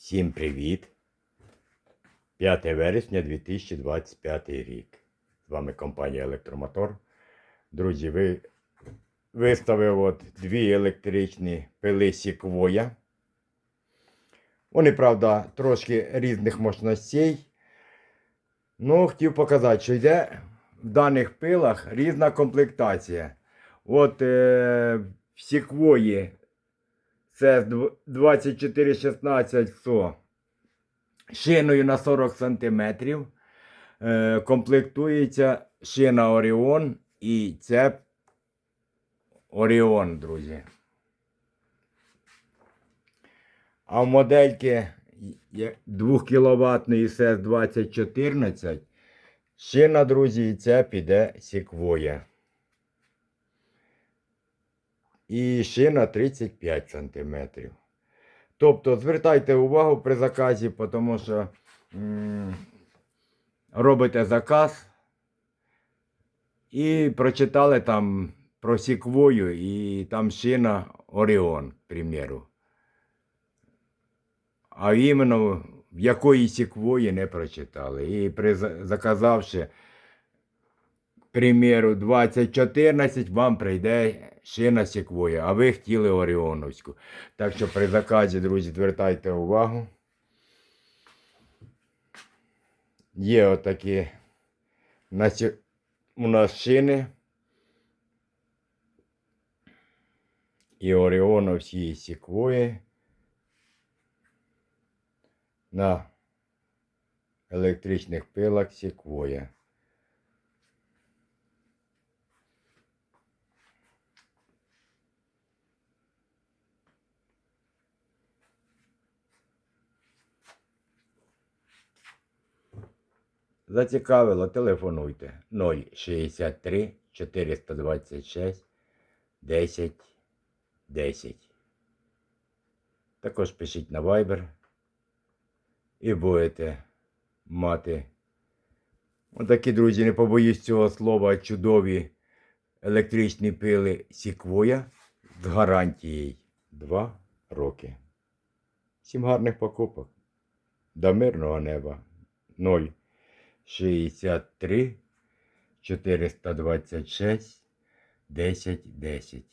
Всім привіт! 5 вересня 2025 рік. З вами компанія Електромотор. Друзі, ви виставив от дві електричні пили Сіквоя. Вони, правда, трошки різних мощностей. Ну, хотів показати, що йде в даних пилах різна комплектація. От е, в Сіквої це 2416 СО шиною на 40 см. Е, комплектується шина Оріон і цеп Оріон, друзі. А в модельки 2 кВт СС 2014 шина, друзі, і цеп іде Сіквоя. І шина 35 см. Тобто звертайте увагу при заказі, тому що м, робите заказ і прочитали там про сіквою і там шина Оріон, к примеру. А іменно в якої сіквої не прочитали. І при заказавши, к примеру, 2014, вам прийде шина сіквоя, а ви хотіли Оріоновську. Так що при заказі, друзі, звертайте увагу. Є отакі у нас шини. І Оріоновські і сіквої. На електричних пилах сіквоя. Зацікавило, телефонуйте 063 426 10 10. Також пишіть на Viber і будете мати. Отакі, друзі, не побоюсь цього слова, чудові електричні пили Сіквоя з гарантією 2 роки. Всім гарних покупок. До мирного неба. 0. 63 426 10 10.